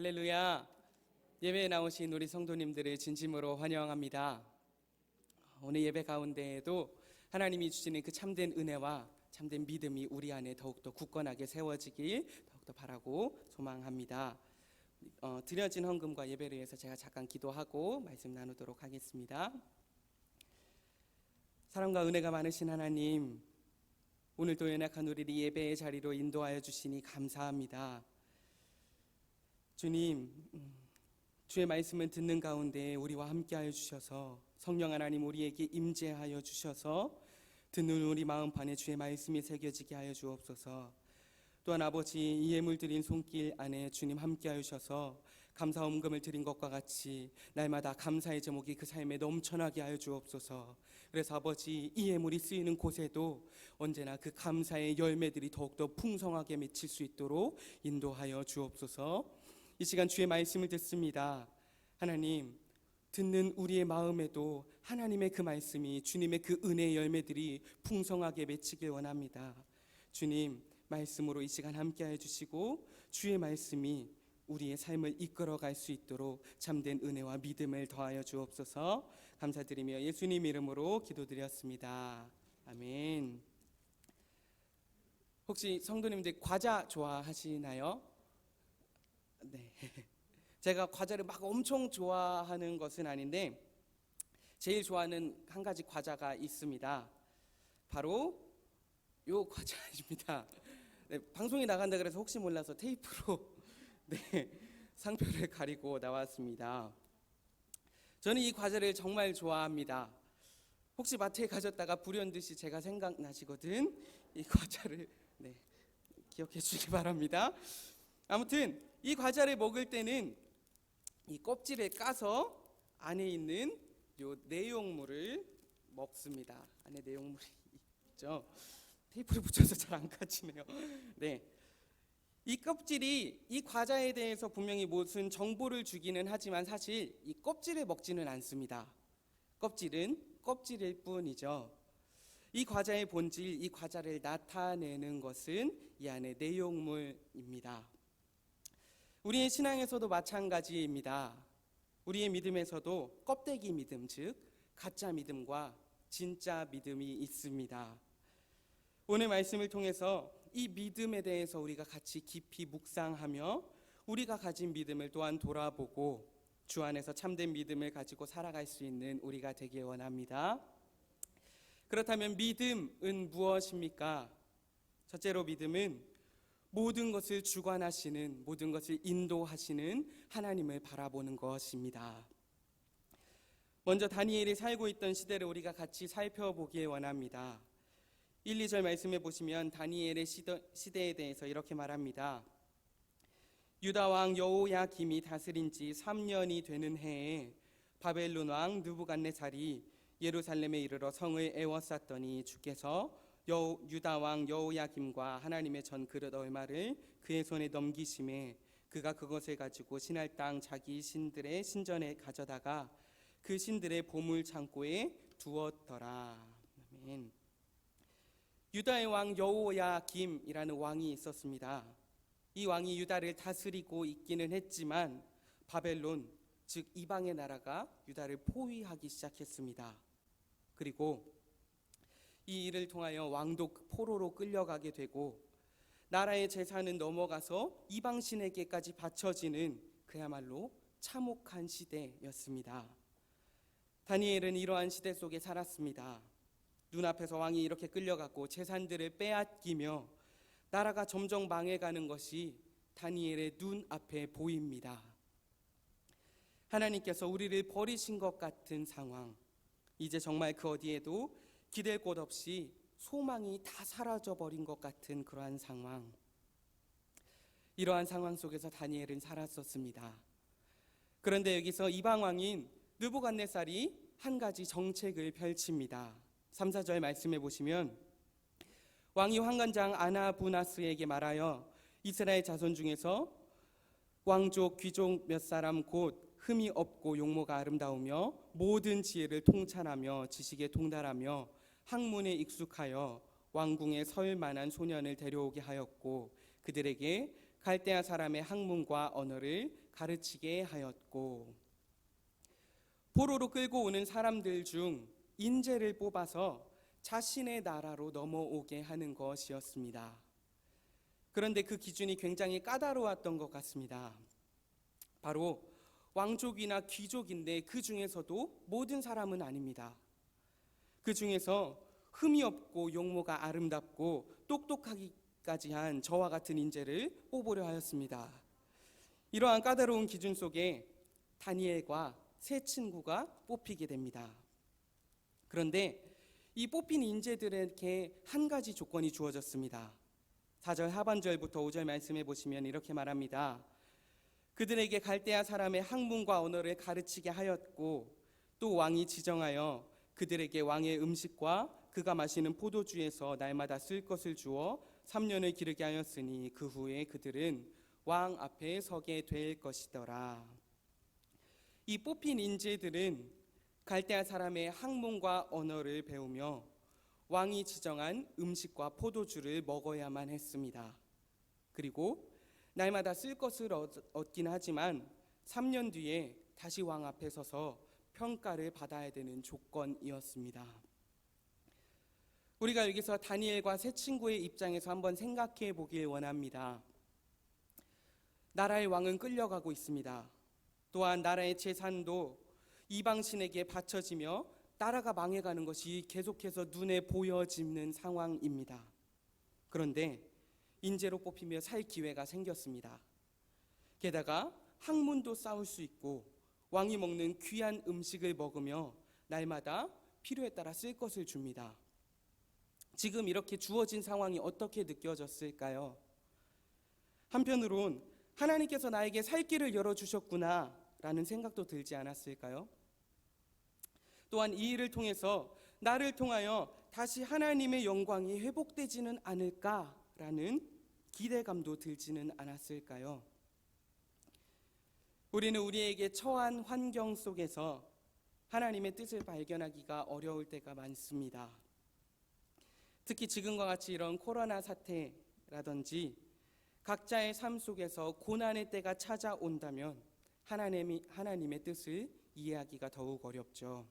할렐루야. 예배에 나오신 우리 성도님들을 진심으로 환영합니다. 오늘 예배 가운데에도 하나님이 주시는 그 참된 은혜와 참된 믿음이 우리 안에 더욱더 굳건하게 세워지길 더욱더 바라고 소망합니다. 어, 드려진 헌금과 예배를 위해서 제가 잠깐 기도하고 말씀 나누도록 하겠습니다. 사랑과 은혜가 많으신 하나님, 오늘도 연약한 우리를 예배의 자리로 인도하여 주시니 감사합니다. 주님, 음, 주의 말씀을 듣는 가운데 우리와 함께하여 주셔서 성령 하나님 우리에게 임재하여 주셔서 듣는 우리 마음판에 주의 말씀이 새겨지게 하여 주옵소서. 또한 아버지 이 예물 드린 손길 안에 주님 함께하여 주셔서 감사 헌금을 드린 것과 같이 날마다 감사의 제목이 그 삶에 넘쳐나게 하여 주옵소서. 그래서 아버지 이 예물이 쓰이는 곳에도 언제나 그 감사의 열매들이 더욱더 풍성하게 맺힐 수 있도록 인도하여 주옵소서. 이 시간 주의 말씀을 듣습니다. 하나님 듣는 우리의 마음에도 하나님의 그 말씀이 주님의 그 은혜의 열매들이 풍성하게 맺히길 원합니다. 주님 말씀으로 이 시간 함께해 주시고 주의 말씀이 우리의 삶을 이끌어 갈 수 있도록 참된 은혜와 믿음을 더하여 주옵소서. 감사드리며 예수님 이름으로 기도드렸습니다. 아멘. 혹시 성도님들 과자 좋아하시나요? 네. 제가 과자를 막 엄청 좋아하는 것은 아닌데 제일 좋아하는 한 가지 과자가 있습니다. 바로 요 과자입니다. 네, 방송이 나간다 그래서 혹시 몰라서 테이프로 네, 상표를 가리고 나왔습니다. 저는 이 과자를 정말 좋아합니다. 혹시 마트에 가셨다가 불현듯이 제가 생각나시거든 이 과자를 네, 기억해 주시기 바랍니다. 아무튼 이 과자를 먹을 때는 이 껍질을 까서 안에 있는 요 내용물을 먹습니다. 안에 내용물이 있죠. 테이프를 붙여서 잘 안 까지네요. 네. 이 껍질이 이 과자에 대해서 분명히 무슨 정보를 주기는 하지만 사실 이 껍질을 먹지는 않습니다. 껍질은 껍질일 뿐이죠. 이 과자의 본질, 이 과자를 나타내는 것은 이 안에 내용물입니다. 우리의 신앙에서도 마찬가지입니다. 우리의 믿음에서도 껍데기 믿음, 즉 가짜 믿음과 진짜 믿음이 있습니다. 오늘 말씀을 통해서 이 믿음에 대해서 우리가 같이 깊이 묵상하며 우리가 가진 믿음을 또한 돌아보고 주 안에서 참된 믿음을 가지고 살아갈 수 있는 우리가 되길 원합니다. 그렇다면 믿음은 무엇입니까? 첫째로 믿음은 모든 것을 주관하시는 모든 것을 인도하시는 하나님을 바라보는 것입니다. 먼저 다니엘이 살고 있던 시대를 우리가 같이 살펴보기에 원합니다. 1, 2절 말씀해 보시면 다니엘의 시대에 대해서 이렇게 말합니다. 유다 왕 여호야김이 다스린 지 3년이 되는 해에 바벨론 왕 느부갓네살이 예루살렘에 이르러 성을 에워쌌더니 주께서 여, 유다 왕 여호야김과 하나님의 전 그릇 얼마를 그의 손에 넘기심에 그가 그것을 가지고 신할 땅 자기 신들의 신전에 가져다가 그 신들의 보물 창고에 두었더라. 아멘. 유다의 왕 여호야김이라는 왕이 있었습니다. 이 왕이 유다를 다스리고 있기는 했지만 바벨론 즉 이방의 나라가 유다를 포위하기 시작했습니다. 그리고 이 일을 통하여 왕도 포로로 끌려가게 되고 나라의 재산은 넘어가서 이방 신에게까지 바쳐지는 그야말로 참혹한 시대였습니다. 다니엘은 이러한 시대 속에 살았습니다. 눈앞에서 왕이 이렇게 끌려갔고 재산들을 빼앗기며 나라가 점점 망해가는 것이 다니엘의 눈앞에 보입니다. 하나님께서 우리를 버리신 것 같은 상황, 이제 정말 그 어디에도 기댈 곳 없이 소망이 다 사라져 버린 것 같은 그러한 상황. 이러한 상황 속에서 다니엘은 살았었습니다. 그런데 여기서 이방 왕인 느부갓네살이 한 가지 정책을 펼칩니다. 3, 4절 말씀해 보시면 왕이 황관장 아나부나스에게 말하여 이스라엘 자손 중에서 왕족 귀족 몇 사람 곧 흠이 없고 용모가 아름다우며 모든 지혜를 통찰하며 지식에 통달하며 학문에 익숙하여 왕궁에 설 만한 소년을 데려오게 하였고 그들에게 갈대아 사람의 학문과 언어를 가르치게 하였고 포로로 끌고 오는 사람들 중 인재를 뽑아서 자신의 나라로 넘어오게 하는 것이었습니다. 그런데 그 기준이 굉장히 까다로웠던 것 같습니다. 바로 왕족이나 귀족인데 그 중에서도 모든 사람은 아닙니다. 그 중에서 흠이 없고 용모가 아름답고 똑똑하기까지 한 저와 같은 인재를 뽑으려 하였습니다. 이러한 까다로운 기준 속에 다니엘과 세 친구가 뽑히게 됩니다. 그런데 이 뽑힌 인재들에게 한 가지 조건이 주어졌습니다. 4절 하반절부터 5절 말씀해 보시면 이렇게 말합니다. 그들에게 갈대아 사람의 학문과 언어를 가르치게 하였고 또 왕이 지정하여 그들에게 왕의 음식과 그가 마시는 포도주에서 날마다 쓸 것을 주어 3년을 기르게 하였으니 그 후에 그들은 왕 앞에 서게 될 것이더라. 이 뽑힌 인재들은 갈대아 사람의 학문과 언어를 배우며 왕이 지정한 음식과 포도주를 먹어야만 했습니다. 그리고 날마다 쓸 것을 얻- 얻긴 하지만 3년 뒤에 다시 왕 앞에 서서 평가를 받아야 되는 조건이었습니다. 우리가 여기서 다니엘과 세 친구의 입장에서 한번 생각해 보길 원합니다. 나라의 왕은 끌려가고 있습니다. 또한 나라의 재산도 이방신에게 바쳐지며 나라가 망해가는 것이 계속해서 눈에 보여지는 상황입니다. 그런데 인재로 뽑히며 살 기회가 생겼습니다. 게다가 학문도 쌓을 수 있고 왕이 먹는 귀한 음식을 먹으며 날마다 필요에 따라 쓸 것을 줍니다. 지금 이렇게 주어진 상황이 어떻게 느껴졌을까요? 한편으론 하나님께서 나에게 살 길을 열어주셨구나 라는 생각도 들지 않았을까요? 또한 이 일을 통해서 나를 통하여 다시 하나님의 영광이 회복되지는 않을까라는 기대감도 들지는 않았을까요? 우리는 우리에게 처한 환경 속에서 하나님의 뜻을 발견하기가 어려울 때가 많습니다. 특히 지금과 같이 이런 코로나 사태라든지 각자의 삶 속에서 고난의 때가 찾아온다면 하나님이 하나님의 뜻을 이해하기가 더욱 어렵죠.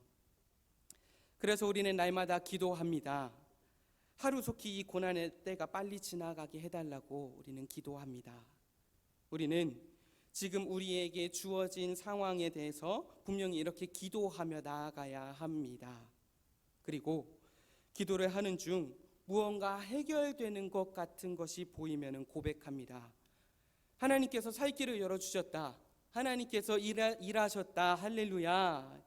그래서 우리는 날마다 기도합니다. 하루속히 이 고난의 때가 빨리 지나가게 해달라고 우리는 기도합니다. 우리는 지금 우리에게 주어진 상황에 대해서 분명히 이렇게 기도하며 나아가야 합니다. 그리고 기도를 하는 중 무언가 해결되는 것 같은 것이 보이면 고백합니다. 하나님께서 살 길을 열어주셨다. 하나님께서 일하, 일하셨다. 할렐루야.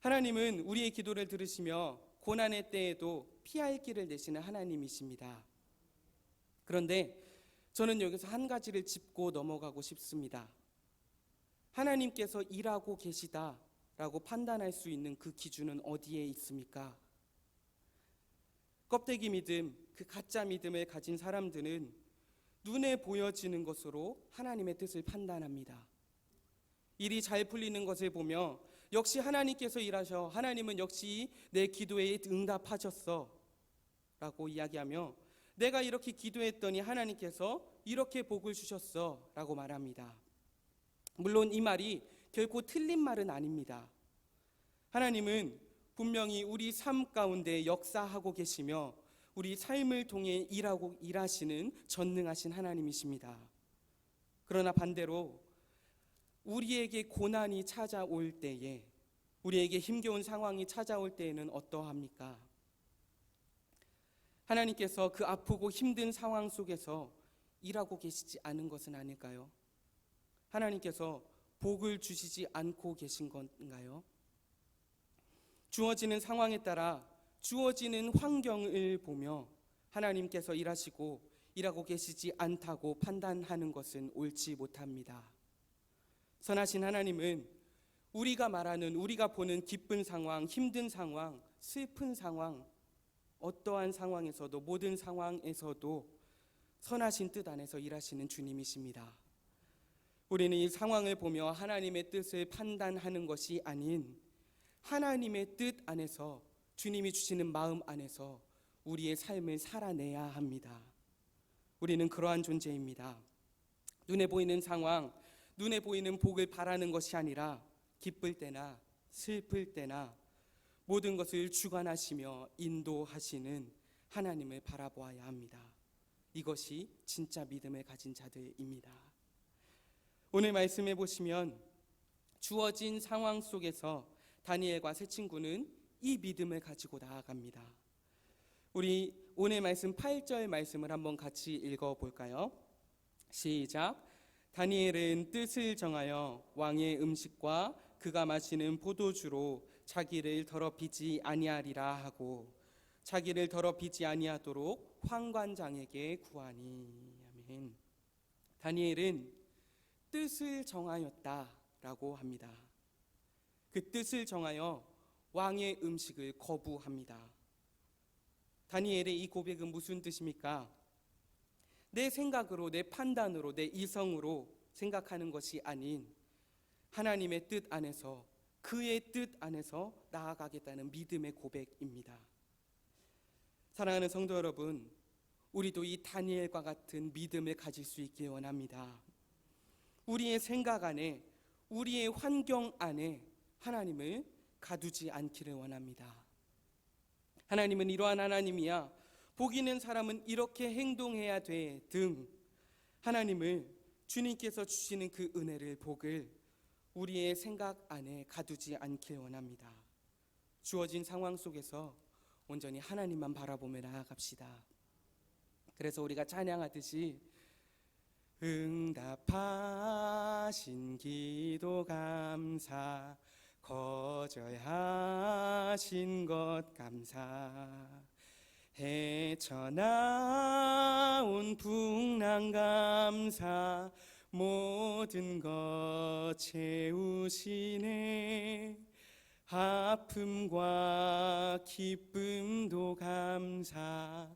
하나님은 우리의 기도를 들으시며 고난의 때에도 피할 길을 내시는 하나님이십니다. 그런데 저는 여기서 한 가지를 짚고 넘어가고 싶습니다. 하나님께서 일하고 계시다라고 판단할 수 있는 그 기준은 어디에 있습니까? 껍데기 믿음, 그 가짜 믿음을 가진 사람들은 눈에 보여지는 것으로 하나님의 뜻을 판단합니다. 일이 잘 풀리는 것을 보며 역시 하나님께서 일하셔. 하나님은 역시 내 기도에 응답하셨어. 라고 이야기하며 내가 이렇게 기도했더니 하나님께서 이렇게 복을 주셨어. 라고 말합니다. 물론 이 말이 결코 틀린 말은 아닙니다. 하나님은 분명히 우리 삶 가운데 역사하고 계시며 우리 삶을 통해 일하고 일하시는 전능하신 하나님이십니다. 그러나 반대로 우리에게 고난이 찾아올 때에 우리에게 힘겨운 상황이 찾아올 때에는 어떠합니까? 하나님께서 그 아프고 힘든 상황 속에서 일하고 계시지 않은 것은 아닐까요? 하나님께서 복을 주시지 않고 계신 건가요? 주어지는 상황에 따라 주어지는 환경을 보며 하나님께서 일하시고 일하고 계시지 않다고 판단하는 것은 옳지 못합니다. 선하신 하나님은 우리가 말하는 우리가 보는 기쁜 상황, 힘든 상황, 슬픈 상황, 어떠한 상황에서도 모든 상황에서도 선하신 뜻 안에서 일하시는 주님이십니다. 우리는 이 상황을 보며 하나님의 뜻을 판단하는 것이 아닌 하나님의 뜻 안에서 주님이 주시는 마음 안에서 우리의 삶을 살아내야 합니다. 우리는 그러한 존재입니다. 눈에 보이는 상황, 눈에 보이는 복을 바라는 것이 아니라 기쁠 때나 슬플 때나 모든 것을 주관하시며 인도하시는 하나님을 바라보아야 합니다. 이것이 진짜 믿음을 가진 자들입니다. 오늘 말씀해 보시면 주어진 상황 속에서 다니엘과 세 친구는 이 믿음을 가지고 나아갑니다. 우리 오늘 말씀 8절 말씀을 한번 같이 읽어 볼까요? 시작. 다니엘은 뜻을 정하여 왕의 음식과 그가 마시는 포도주로 자기를 더럽히지 아니하리라 하고 자기를 더럽히지 아니하도록 황관장에게 구하니 아멘. 다니엘은 뜻을 정하였다라고 합니다. 그 뜻을 정하여 왕의 음식을 거부합니다. 다니엘의 이 고백은 무슨 뜻입니까? 내 생각으로, 내 판단으로, 내 이성으로 생각하는 것이 아닌 하나님의 뜻 안에서 그의 뜻 안에서 나아가겠다는 믿음의 고백입니다. 사랑하는 성도 여러분, 우리도 이 다니엘과 같은 믿음을 가질 수 있길 원합니다. 우리의 생각 안에, 우리의 환경 안에 하나님을 가두지 않기를 원합니다. 하나님은 이러한 하나님이야. 복 있는 사람은 이렇게 행동해야 돼. 등 하나님을 주님께서 주시는 그 은혜를 복을 우리의 생각 안에 가두지 않길 원합니다. 주어진 상황 속에서 온전히 하나님만 바라보며 나아갑시다. 그래서 우리가 찬양하듯이 응답하신 기도 감사 거절하신 것 감사 헤쳐나온 풍랑 감사 모든 것 채우시네. 아픔과 기쁨도 감사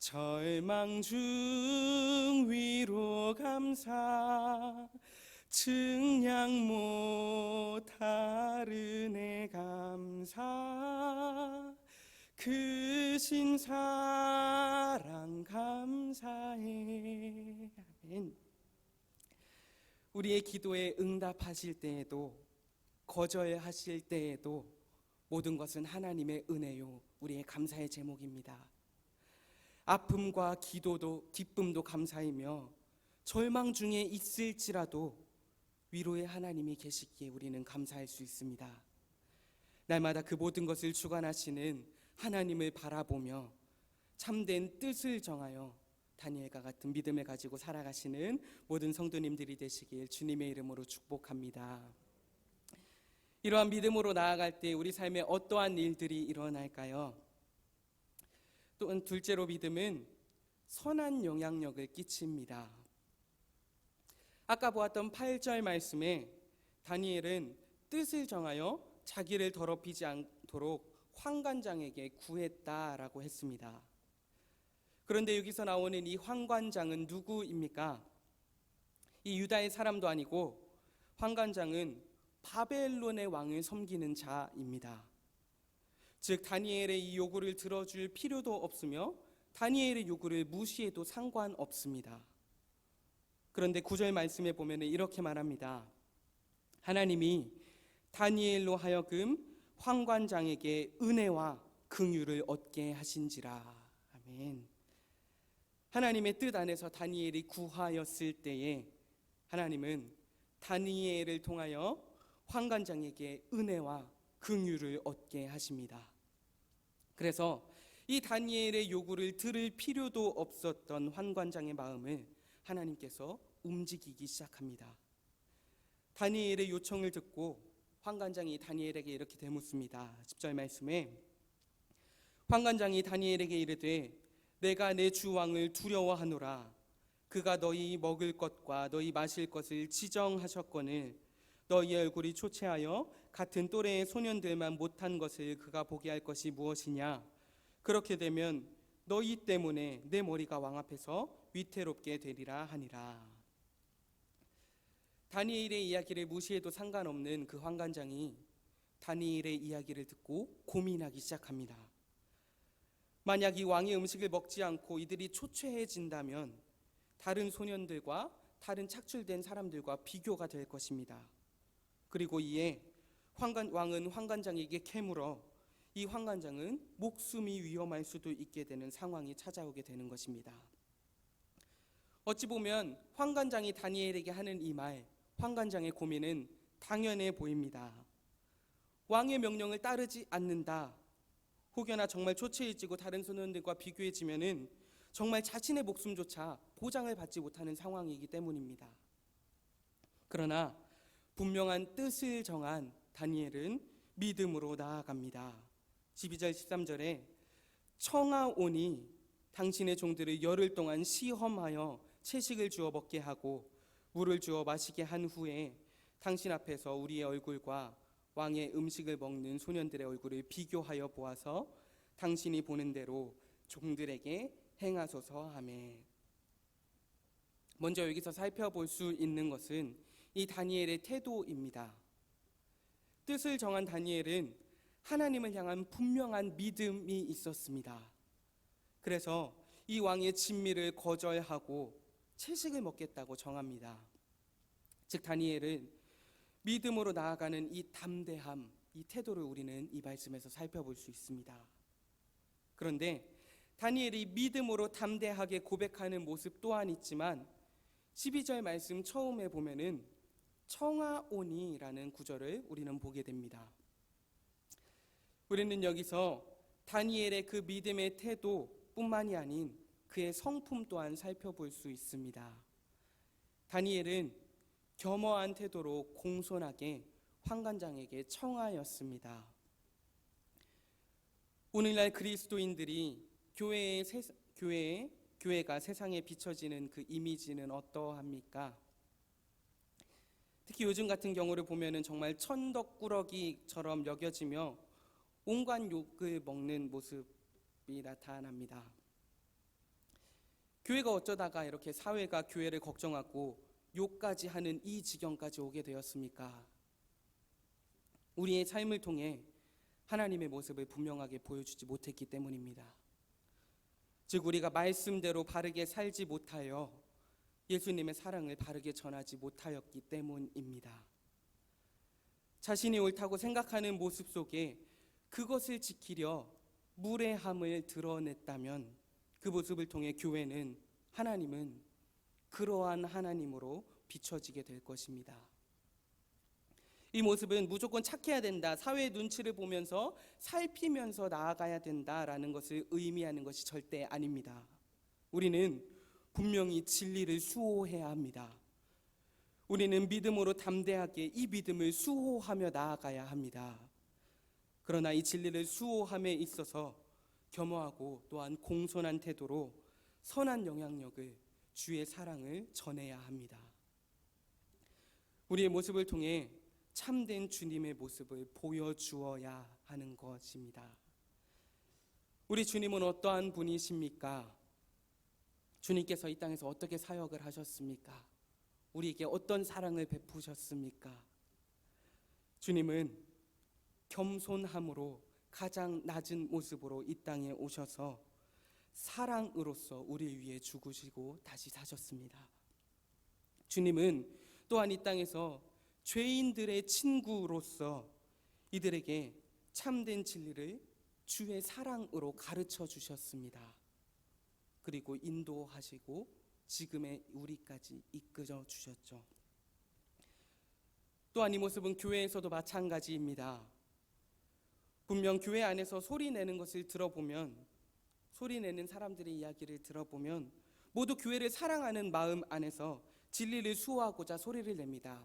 절망 중 위로 감사 증량 못하는 애 감사. 크신 사랑 감사해. 아멘. 우리의 기도에 응답하실 때에도 거절하실 때에도 모든 것은 하나님의 은혜요 우리의 감사의 제목입니다. 아픔과 기도도 기쁨도 감사이며 절망 중에 있을지라도 위로의 하나님이 계시기에 우리는 감사할 수 있습니다. 날마다 그 모든 것을 주관하시는 하나님을 바라보며 참된 뜻을 정하여 다니엘과 같은 믿음을 가지고 살아가시는 모든 성도님들이 되시길 주님의 이름으로 축복합니다. 이러한 믿음으로 나아갈 때 우리 삶에 어떠한 일들이 일어날까요? 또 둘째로 믿음은 선한 영향력을 끼칩니다. 아까 보았던 8절 말씀에 다니엘은 뜻을 정하여 자기를 더럽히지 않도록 황관장에게 구했다라고 했습니다. 그런데 여기서 나오는 이 황관장은 누구입니까? 이 유다의 사람도 아니고 황관장은 바벨론의 왕을 섬기는 자입니다. 즉 다니엘의 이 요구를 들어줄 필요도 없으며 다니엘의 요구를 무시해도 상관없습니다. 그런데 구절 말씀에 보면 이렇게 말합니다. 하나님이 다니엘로 하여금 황관장에게 은혜와 긍휼을 얻게 하신지라. 아멘. 하나님의 뜻 안에서 다니엘이 구하였을 때에 하나님은 다니엘을 통하여 황관장에게 은혜와 긍휼을 얻게 하십니다. 그래서 이 다니엘의 요구를 들을 필요도 없었던 환관장의 마음을 하나님께서 움직이기 시작합니다. 다니엘의 요청을 듣고 환관장이 다니엘에게 이렇게 대묻습니다. 10절 말씀에 환관장이 다니엘에게 이르되 내가 내 주 왕을 두려워하노라. 그가 너희 먹을 것과 너희 마실 것을 지정하셨거늘 너희 얼굴이 초췌하여 같은 또래의 소년들만 못한 것을 그가 보게 할 것이 무엇이냐? 그렇게 되면 너희 때문에 내 머리가 왕 앞에서 위태롭게 되리라 하니라. 다니엘의 이야기를 무시해도 상관없는 그 환관장이 다니엘의 이야기를 듣고 고민하기 시작합니다. 만약 이 왕의 음식을 먹지 않고 이들이 초췌해진다면 다른 소년들과 다른 착출된 사람들과 비교가 될 것입니다. 그리고 이에 황관 왕은 황관장에게 캐물어 이 황관장은 목숨이 위험할 수도 있게 되는 상황이 찾아오게 되는 것입니다. 어찌 보면 황관장이 다니엘에게 하는 이 말, 황관장의 고민은 당연해 보입니다. 왕의 명령을 따르지 않는다. 혹여나 정말 초췌해지고 다른 소년들과 비교해지면은 정말 자신의 목숨조차 보장을 받지 못하는 상황이기 때문입니다. 그러나 분명한 뜻을 정한 다니엘은 믿음으로 나아갑니다. 12절 13절에 청하오니 당신의 종들을 열흘 동안 시험하여 채식을 주어 먹게 하고 물을 주어 마시게 한 후에 당신 앞에서 우리의 얼굴과 왕의 음식을 먹는 소년들의 얼굴을 비교하여 보아서 당신이 보는 대로 종들에게 행하소서 하매 먼저 여기서 살펴볼 수 있는 것은 이 다니엘의 태도입니다. 뜻을 정한 다니엘은 하나님을 향한 분명한 믿음이 있었습니다. 그래서 이 왕의 진미를 거절하고 채식을 먹겠다고 정합니다. 즉 다니엘은 믿음으로 나아가는 이 담대함, 이 태도를 우리는 이 말씀에서 살펴볼 수 있습니다. 그런데 다니엘이 믿음으로 담대하게 고백하는 모습 또한 있지만 12절 말씀 처음에 보면은 청하오니라는 구절을 우리는 보게 됩니다. 우리는 여기서 다니엘의 그 믿음의 태도뿐만이 아닌 그의 성품 또한 살펴볼 수 있습니다. 다니엘은 겸허한 태도로 공손하게 황관장에게 청하였습니다. 오늘날 그리스도인들이 교회의 세, 교회 교회가 세상에 비춰지는 그 이미지는 어떠합니까? 특히 요즘 같은 경우를 보면은 정말 천덕꾸러기처럼 여겨지며 온갖 욕을 먹는 모습이 나타납니다. 교회가 어쩌다가 이렇게 사회가 교회를 걱정하고 욕까지 하는 이 지경까지 오게 되었습니까? 우리의 삶을 통해 하나님의 모습을 분명하게 보여주지 못했기 때문입니다. 즉 우리가 말씀대로 바르게 살지 못하여 예수님의 사랑을 바르게 전하지 못하였기 때문입니다. 자신이 옳다고 생각하는 모습 속에 그것을 지키려 무례함을 드러냈다면 그 모습을 통해 교회는 하나님은 그러한 하나님으로 비춰지게 될 것입니다. 이 모습은 무조건 착해야 된다. 사회의 눈치를 보면서 살피면서 나아가야 된다라는 것을 의미하는 것이 절대 아닙니다. 우리는 분명히 진리를 수호해야 합니다. 우리는 믿음으로 담대하게 이 믿음을 수호하며 나아가야 합니다. 그러나 이 진리를 수호함에 있어서 겸허하고 또한 공손한 태도로 선한 영향력을 주의 사랑을 전해야 합니다. 우리의 모습을 통해 참된 주님의 모습을 보여주어야 하는 것입니다. 우리 주님은 어떠한 분이십니까? 주님께서 이 땅에서 어떻게 사역을 하셨습니까? 우리에게 어떤 사랑을 베푸셨습니까? 주님은 겸손함으로 가장 낮은 모습으로 이 땅에 오셔서 사랑으로서 우리 위해 죽으시고 다시 사셨습니다. 주님은 또한 이 땅에서 죄인들의 친구로서 이들에게 참된 진리를 주의 사랑으로 가르쳐 주셨습니다. 그리고 인도하시고 지금의 우리까지 이끌어 주셨죠. 또한 이 모습은 교회에서도 마찬가지입니다. 분명 교회 안에서 소리 내는 것을 들어보면 소리 내는 사람들의 이야기를 들어보면 모두 교회를 사랑하는 마음 안에서 진리를 수호하고자 소리를 냅니다.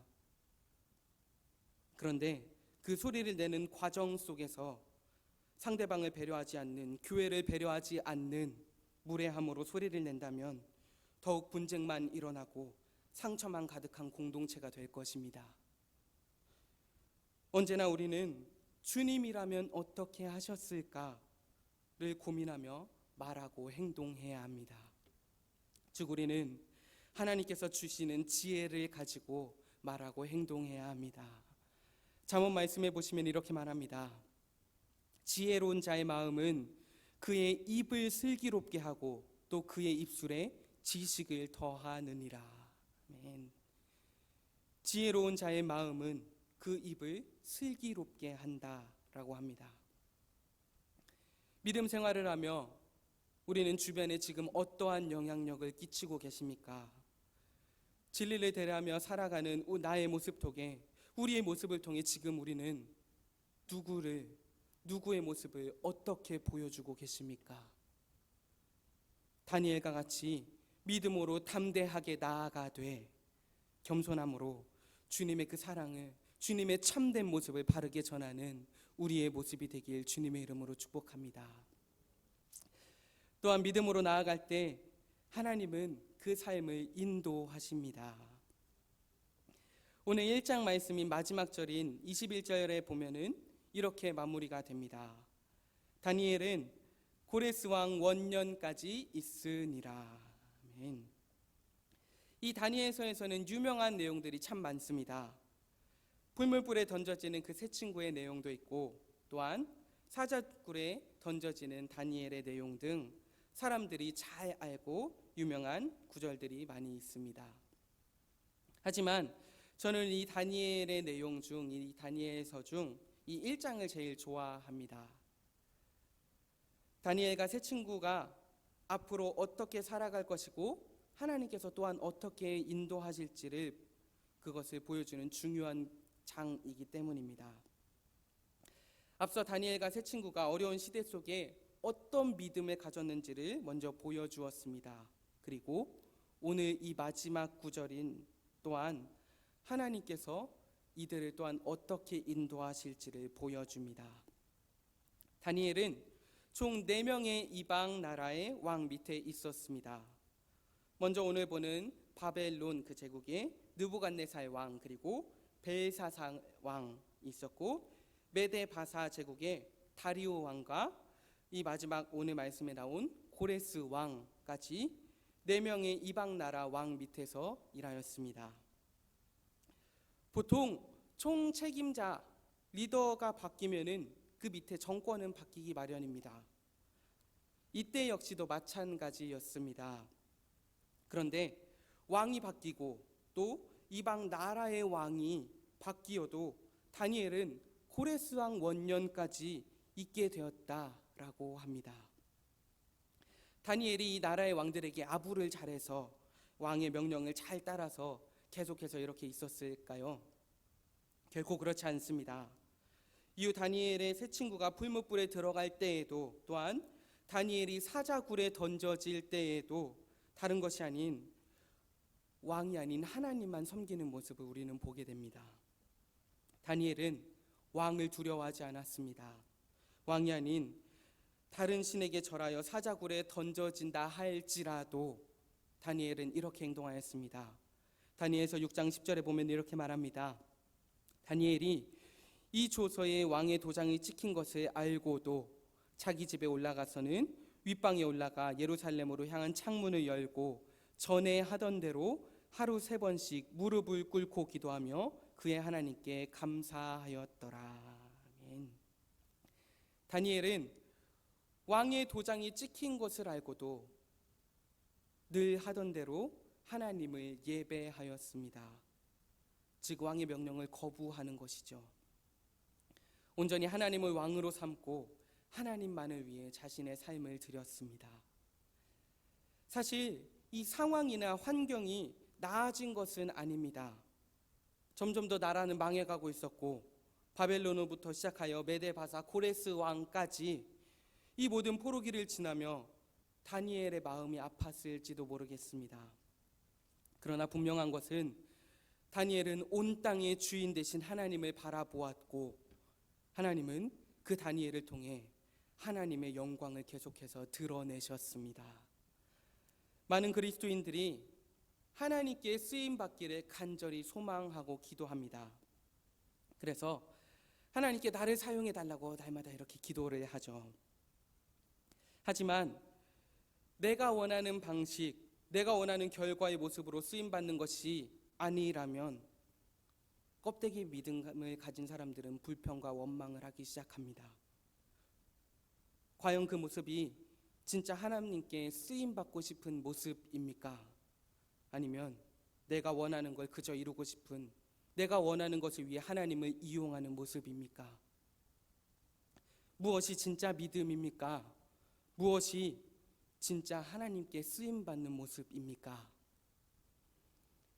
그런데 그 소리를 내는 과정 속에서 상대방을 배려하지 않는 교회를 배려하지 않는 무례함으로 소리를 낸다면 더욱 분쟁만 일어나고 상처만 가득한 공동체가 될 것입니다. 언제나 우리는 주님이라면 어떻게 하셨을까를 고민하며 말하고 행동해야 합니다. 즉 우리는 하나님께서 주시는 지혜를 가지고 말하고 행동해야 합니다. 잠언 말씀해 보시면 이렇게 말합니다. 지혜로운 자의 마음은 그의 입을 슬기롭게 하고 또 그의 입술에 지식을 더하느니라. 아멘. 지혜로운 자의 마음은 그 입을 슬기롭게 한다라고 합니다. 믿음 생활을 하며 우리는 주변에 지금 어떠한 영향력을 끼치고 계십니까? 진리를 대하며 살아가는 나의 모습 통해 우리의 모습을 통해 지금 우리는 누구를 누구의 모습을 어떻게 보여주고 계십니까? 다니엘과 같이 믿음으로 담대하게 나아가되 겸손함으로 주님의 그 사랑을 주님의 참된 모습을 바르게 전하는 우리의 모습이 되길 주님의 이름으로 축복합니다. 또한 믿음으로 나아갈 때 하나님은 그 삶을 인도하십니다. 오늘 1장 말씀인 마지막 절인 21절에 보면은 이렇게 마무리가 됩니다. 다니엘은 고레스 왕 원년까지 있으니라. 아멘. 이 다니엘서에서는 유명한 내용들이 참 많습니다. 불물불에 던져지는 그 세 친구의 내용도 있고 또한 사자굴에 던져지는 다니엘의 내용 등 사람들이 잘 알고 유명한 구절들이 많이 있습니다. 하지만 저는 이 다니엘의 내용 중, 이 다니엘서 중 이 1장을 제일 좋아합니다. 다니엘과 세 친구가 앞으로 어떻게 살아갈 것이고 하나님께서 또한 어떻게 인도하실지를 그것을 보여주는 중요한 장이기 때문입니다. 앞서 다니엘과 세 친구가 어려운 시대 속에 어떤 믿음을 가졌는지를 먼저 보여주었습니다. 그리고 오늘 이 마지막 구절인 또한 하나님께서 이들을 또한 어떻게 인도하실지를 보여줍니다. 다니엘은 총 4명의 이방 나라의 왕 밑에 있었습니다. 먼저 오늘 보는 바벨론 그 제국의 느부갓네살 왕 그리고 벨사상 왕 있었고 메데 바사 제국의 다리오 왕과 이 마지막 오늘 말씀에 나온 고레스 왕까지 네 명의 이방 나라 왕 밑에서 일하였습니다. 보통 총 책임자 리더가 바뀌면은 그 밑에 정권은 바뀌기 마련입니다. 이때 역시도 마찬가지였습니다. 그런데 왕이 바뀌고 또 이방 나라의 왕이 바뀌어도 다니엘은 고레스 왕 원년까지 있게 되었다 라고 합니다. 다니엘이 이 나라의 왕들에게 아부를 잘해서 왕의 명령을 잘 따라서 계속해서 이렇게 있었을까요? 결코 그렇지 않습니다. 이후 다니엘의 세 친구가 풀무불에 들어갈 때에도 또한 다니엘이 사자굴에 던져질 때에도 다른 것이 아닌 왕이 아닌 하나님만 섬기는 모습을 우리는 보게 됩니다. 다니엘은 왕을 두려워하지 않았습니다. 왕이 아닌 다른 신에게 절하여 사자굴에 던져진다 할지라도 다니엘은 이렇게 행동하였습니다. 다니엘서 6장 10절에 보면 이렇게 말합니다. 다니엘이 이 조서에 왕의 도장이 찍힌 것을 알고도 자기 집에 올라가서는 윗방에 올라가 예루살렘으로 향한 창문을 열고 전에 하던 대로 하루 세 번씩 무릎을 꿇고 기도하며 그의 하나님께 감사하였더라. 아멘. 다니엘은 왕의 도장이 찍힌 것을 알고도 늘 하던 대로 하나님을 예배하였습니다. 즉 왕의 명령을 거부하는 것이죠. 온전히 하나님을 왕으로 삼고 하나님만을 위해 자신의 삶을 드렸습니다. 사실 이 상황이나 환경이 나아진 것은 아닙니다. 점점 더 나라는 망해가고 있었고 바벨론으로부터 시작하여 메데바사 고레스 왕까지 이 모든 포로기를 지나며 다니엘의 마음이 아팠을지도 모르겠습니다. 그러나 분명한 것은 다니엘은 온 땅의 주인 되신 하나님을 바라보았고 하나님은 그 다니엘을 통해 하나님의 영광을 계속해서 드러내셨습니다. 많은 그리스도인들이 하나님께 쓰임 받기를 간절히 소망하고 기도합니다. 그래서 하나님께 나를 사용해 달라고 날마다 이렇게 기도를 하죠. 하지만 내가 원하는 방식, 내가 원하는 결과의 모습으로 쓰임 받는 것이 아니라면 껍데기 믿음을 가진 사람들은 불평과 원망을 하기 시작합니다. 과연 그 모습이 진짜 하나님께 쓰임 받고 싶은 모습입니까? 아니면 내가 원하는 걸 그저 이루고 싶은 내가 원하는 것을 위해 하나님을 이용하는 모습입니까? 무엇이 진짜 믿음입니까? 무엇이 진짜 하나님께 쓰임 받는 모습입니까?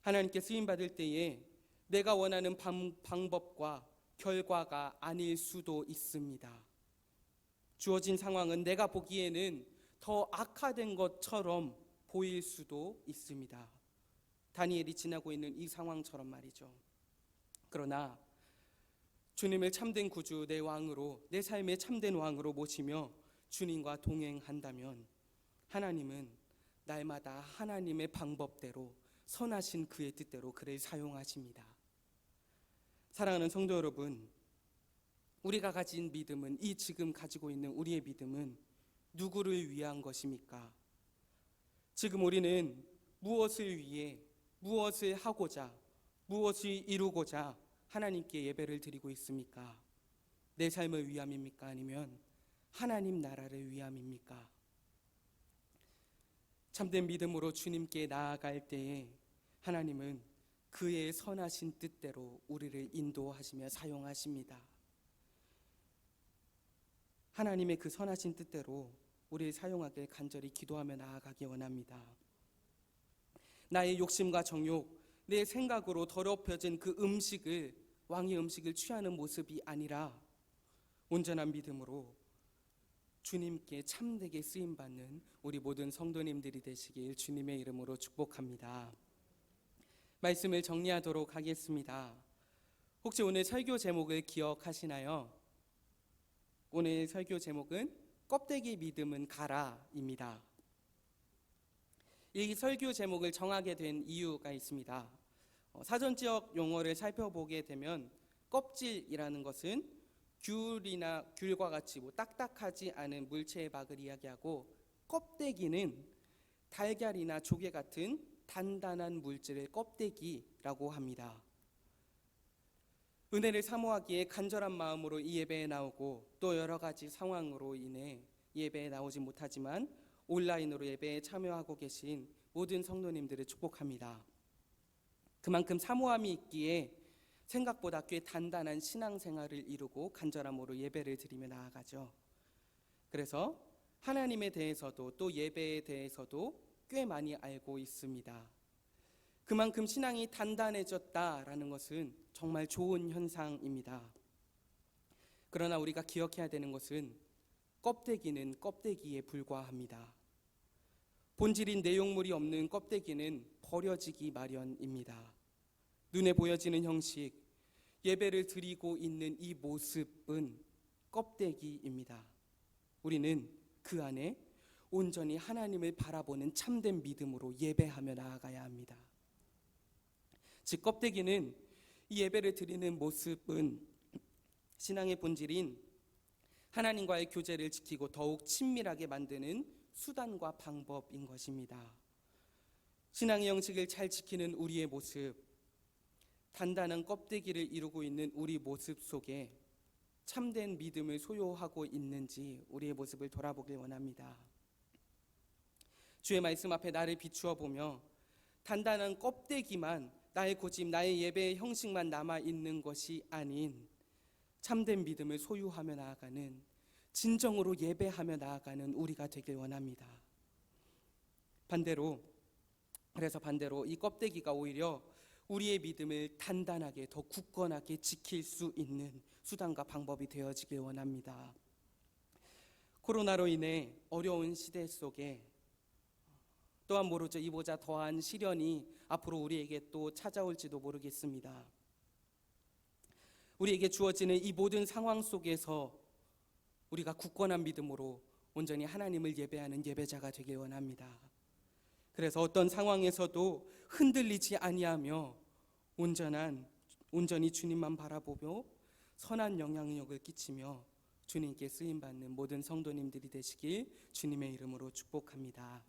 하나님께 쓰임 받을 때에 내가 원하는 방, 방법과 결과가 아닐 수도 있습니다. 주어진 상황은 내가 보기에는 더 악화된 것처럼 보일 수도 있습니다. 다니엘이 지나고 있는 이 상황처럼 말이죠. 그러나 주님을 참된 구주 내 왕으로 내 삶의 참된 왕으로 모시며 주님과 동행한다면 하나님은 날마다 하나님의 방법대로 선하신 그의 뜻대로 그를 사용하십니다. 사랑하는 성도 여러분, 우리가 가진 믿음은 이 지금 가지고 있는 우리의 믿음은 누구를 위한 것입니까? 지금 우리는 무엇을 위해 무엇을 하고자 무엇을 이루고자 하나님께 예배를 드리고 있습니까? 내 삶을 위함입니까? 아니면 하나님 나라를 위함입니까? 참된 믿음으로 주님께 나아갈 때에 하나님은 그의 선하신 뜻대로 우리를 인도하시며 사용하십니다. 하나님의 그 선하신 뜻대로 우리를 사용하길 간절히 기도하며 나아가기 원합니다. 나의 욕심과 정욕, 내 생각으로 더럽혀진 그 음식을 왕의 음식을 취하는 모습이 아니라 온전한 믿음으로 주님께 참되게 쓰임 받는 우리 모든 성도님들이 되시길 주님의 이름으로 축복합니다. 말씀을 정리하도록 하겠습니다. 혹시 오늘 설교 제목을 기억하시나요? 오늘 설교 제목은 껍데기 믿음은 가라입니다. 이 설교 제목을 정하게 된 이유가 있습니다. 어, 사전 지역 용어를 살펴보게 되면 껍질이라는 것은 귤이나 귤과 같이 뭐 딱딱하지 않은 물체의 박을 이야기하고 껍데기는 달걀이나 조개 같은 단단한 물질의 껍데기라고 합니다. 은혜를 사모하기에 간절한 마음으로 이 예배에 나오고 또 여러 가지 상황으로 인해 예배에 나오지 못하지만 온라인으로 예배에 참여하고 계신 모든 성도님들을 축복합니다. 그만큼 사모함이 있기에 생각보다 꽤 단단한 신앙생활을 이루고 간절함으로 예배를 드리며 나아가죠. 그래서 하나님에 대해서도 또 예배에 대해서도 꽤 많이 알고 있습니다. 그만큼 신앙이 단단해졌다라는 것은 정말 좋은 현상입니다. 그러나 우리가 기억해야 되는 것은 껍데기는 껍데기에 불과합니다. 본질인 내용물이 없는 껍데기는 버려지기 마련입니다. 눈에 보여지는 형식, 예배를 드리고 있는 이 모습은 껍데기입니다. 우리는 그 안에 온전히 하나님을 바라보는 참된 믿음으로 예배하며 나아가야 합니다. 즉 껍데기는 이 예배를 드리는 모습은 신앙의 본질인 하나님과의 교제를 지키고 더욱 친밀하게 만드는 수단과 방법인 것입니다. 신앙의 형식을 잘 지키는 우리의 모습, 단단한 껍데기를 이루고 있는 우리 모습 속에 참된 믿음을 소유하고 있는지 우리의 모습을 돌아보길 원합니다. 주의 말씀 앞에 나를 비추어 보며 단단한 껍데기만 나의 고집, 나의 예배의 형식만 남아 있는 것이 아닌 참된 믿음을 소유하며 나아가는 진정으로 예배하며 나아가는 우리가 되길 원합니다. 반대로 그래서 반대로 이 껍데기가 오히려 우리의 믿음을 단단하게 더 굳건하게 지킬 수 있는 수단과 방법이 되어지길 원합니다. 코로나로 인해 어려운 시대 속에 또한 모르죠 이보자 더한 시련이 앞으로 우리에게 또 찾아올지도 모르겠습니다. 우리에게 주어지는 이 모든 상황 속에서 우리가 굳건한 믿음으로 온전히 하나님을 예배하는 예배자가 되길 원합니다. 그래서 어떤 상황에서도 흔들리지 아니하며 온전한 온전히 주님만 바라보며 선한 영향력을 끼치며 주님께 쓰임 받는 모든 성도님들이 되시길 주님의 이름으로 축복합니다.